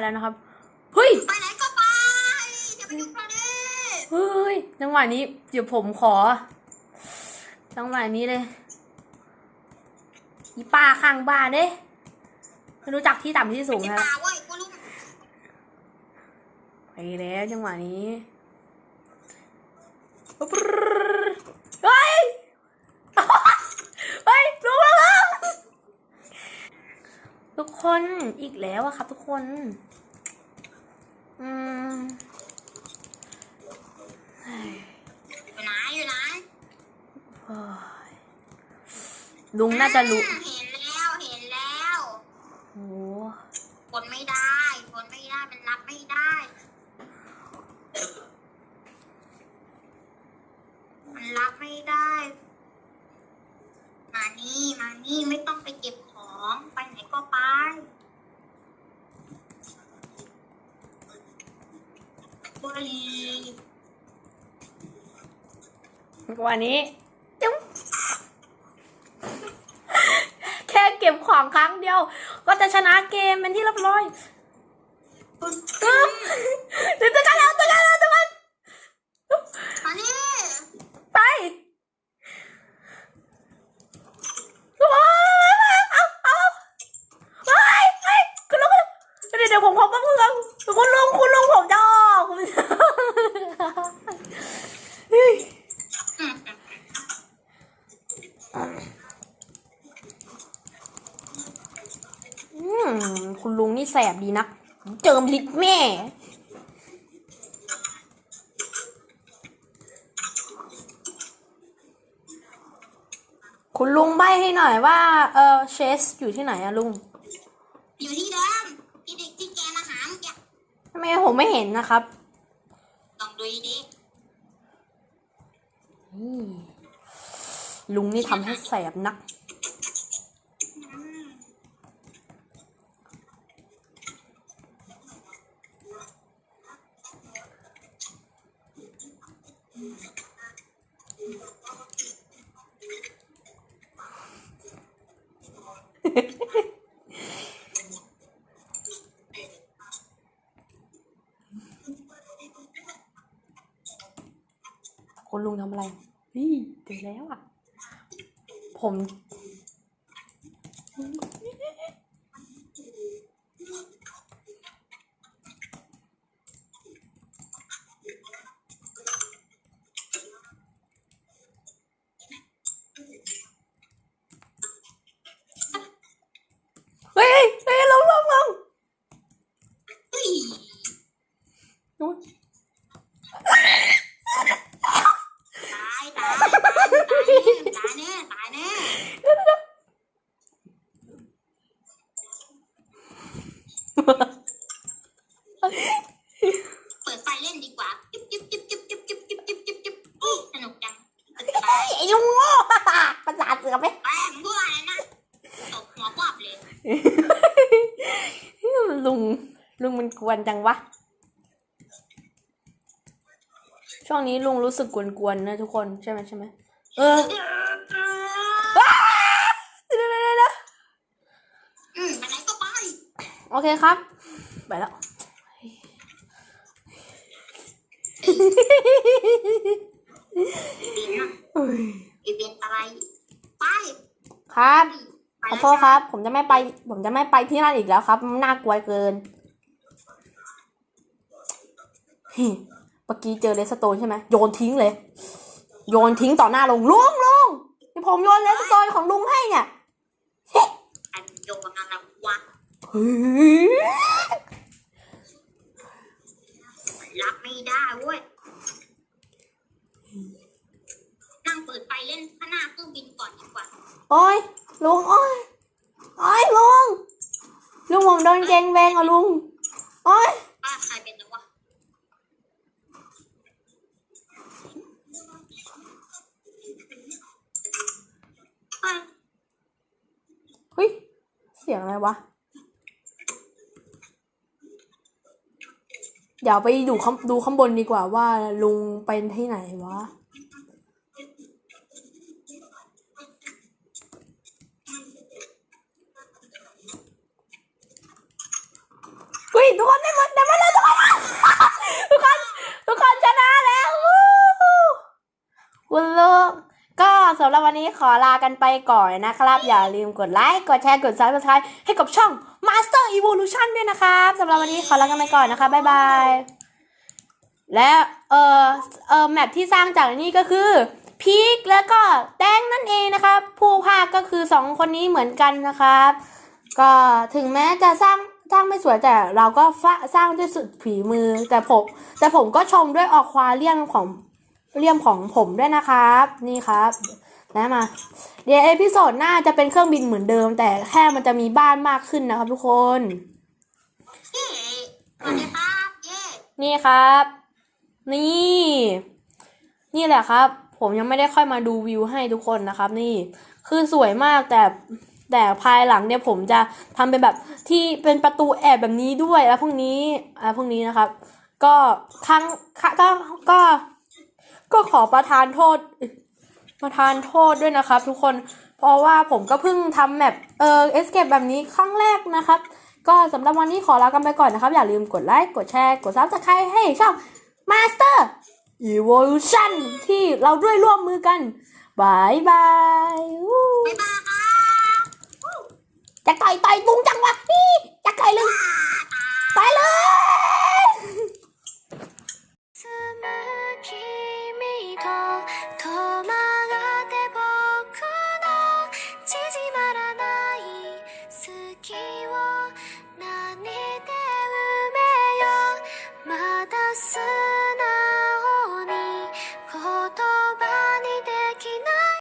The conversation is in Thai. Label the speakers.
Speaker 1: แล้วนะครับ เฮ้ย
Speaker 2: ไปไหนก็ไปอย่าไปยุ่งกับดิ
Speaker 1: เฮ้ย จังหวะนี้เดี๋ยวผมขอ จังหวะนี้เลยอีป้าข้างบ้านเด้ไม่รู้จักที่ต่ำที่สูง
Speaker 2: ไอ้
Speaker 1: นะ
Speaker 2: ป่าเว้ยกูรู้
Speaker 1: ไปแล้วจังหวะนี้ เฮ้ย เฮ้ยลุงลุงทุก คนอีกแล้วอะครับทุกคน อืม
Speaker 2: อยู่ไหนอยู่ไหน
Speaker 1: เฮ้ยลุงน่าจะรู้
Speaker 2: อ่าเห็นแล้วเห็นแล้ว
Speaker 1: โอ้
Speaker 2: กดไม่ได้กดไม่ได้มันรับไม่ได้ มันรับไม่ได้ มานี่มานี่ไม่ต้องไปเก็บของไปไหนก็ไป บุรี
Speaker 1: วันนี้จุ๊บแค่เก็บของครั้งเดียว ก็จะชนะเกมเป็นที่เรียบร้อยเออเดี๋ยวจะกันแล้วจะกันแล้วจะกัน
Speaker 2: มานี่
Speaker 1: ไปว้าวเอาเอาไปไปคุณลุงเดี๋ยวเดี๋ยวผมขอก็เพื่อนคุณลุงคุณลุงผมจะออกคุณผู้ชมเฮ้ย
Speaker 2: อืม
Speaker 1: อืม คุณลุงนี่แสบดีนัก เจิมลิดแม่ คุณลุงใบให้หน่อยว่า เออเชสอยู่ที่ไหนอะลุง
Speaker 2: อยู่ที่เดิมที่เด็กที่แกมาหาเมื่อกี้
Speaker 1: ทำไมผมไม่เห็นนะครับ
Speaker 2: ลองดูดิ
Speaker 1: อืมลุงนี่ทำให้แสบนัก คุณลุงทำอะไร นี่เจอแล้วอะ ผม ลุงมั
Speaker 2: นกว
Speaker 1: นจังวะ ช่วงนี้ลุงรู้สึกกวนๆนะทุกคนใช่ไหมใช่ไหมเออเดี๋ยวๆๆ
Speaker 2: อืมไปไหนก็ไป
Speaker 1: ๆโอเคครับ ไปแล้ว
Speaker 2: บินอะอีเวนต์อะไรไป
Speaker 1: ครับ
Speaker 2: ไป
Speaker 1: ขอ
Speaker 2: แล้ว
Speaker 1: โทษครับ ผมจะไม่ไป ผมจะไม่ไปที่นั่นอีกแล้วครับมันน่ากลัวเกิน เฮ้ยเมื่อกี้เจอเลสโตนใช่ไหมโยนทิ้งเลย โยนทิ้งต่อหน้าลุงลุงลุงที่ผมโยนเลสโตนของลุงให้เนี่ย
Speaker 2: อันโยนอะไรวะ
Speaker 1: เฮ้ย
Speaker 2: รับไม่ได้เว้ยนั่งเปิดไฟเล่นข้างหน้าเครื่องบินก่อนดีกว่า
Speaker 1: โอ้ยลุงโอ้ยโอ้ยลุงลุงผมโดนแกงแบงอะลุงโอ้ย ยงอะไรวะ เดี๋ยวไปดูข้างดูข้างบนดีกว่าว่าลุงไปที่ไหนวะ เฮ้ยทุกคนได้มาได้มาแล้วทุกคนทุกคนทุกคนชนะแล้ววันเลิก ก็สำหรับวันนี้ขอลากันไปก่อนนะครับ อย่าลืมกดไลค์ กดแชร์ กด subscribe ให้กับช่อง Master Evolution ด้วยนะครับสำหรับวันนี้ขอลากันไปก่อนนะคะ บ๊ายบาย และเออเออแมปที่สร้างจากนี่ก็คือพีคแล้วก็แตงนั่นเองนะครับ ผู้ภาคก็คือสองคนนี้เหมือนกันนะครับ ก็ถึงแม้จะสร้างสร้างไม่สวยแต่เราก็สร้างด้วยสุดผีมือแต่ผม แต่ผมก็ชมด้วยออกควาเรียมของ เรียมของผมด้วยนะครับ นี่ครับแล้วมา เดี๋ยวเอพิโซดหน้าจะเป็นเครื่องบินเหมือนเดิม แต่แค่มันจะมีบ้านมากขึ้นนะครับทุกคน
Speaker 2: เย้สวัสดีครับเย้
Speaker 1: นี่ครับ นี่ นี่แหละครับ ผมยังไม่ได้ค่อยมาดูวิวให้ทุกคนนะครับ นี่ คือสวยมากแต่แต่ภายหลังเนี่ยผมจะทำเป็นแบบที่เป็นประตูแอบแบบนี้ด้วยแล้วพวกนี้อ่าพวกนี้นะครับ ก็ครั้งค่ะก็ก็ ก็ขอประทานโทษ ประทานโทษด้วยนะครับ ทุกคน เพราะว่าผมก็เพิ่งทำแบบเออเอสเกแบบนี้ครั้งแรกนะครับ ก็สำหรับวันนี้ขอลากันไปก่อนนะครับ อย่าลืมกดไลค์กดแชร์ กดซับสไครต์ให้ช่อง Master Evolution ที่เราด้วยร่วมมือกันบายบายวู้
Speaker 2: บ๊ายบายครับ
Speaker 1: จะต่อยต่อยปุ้งจัง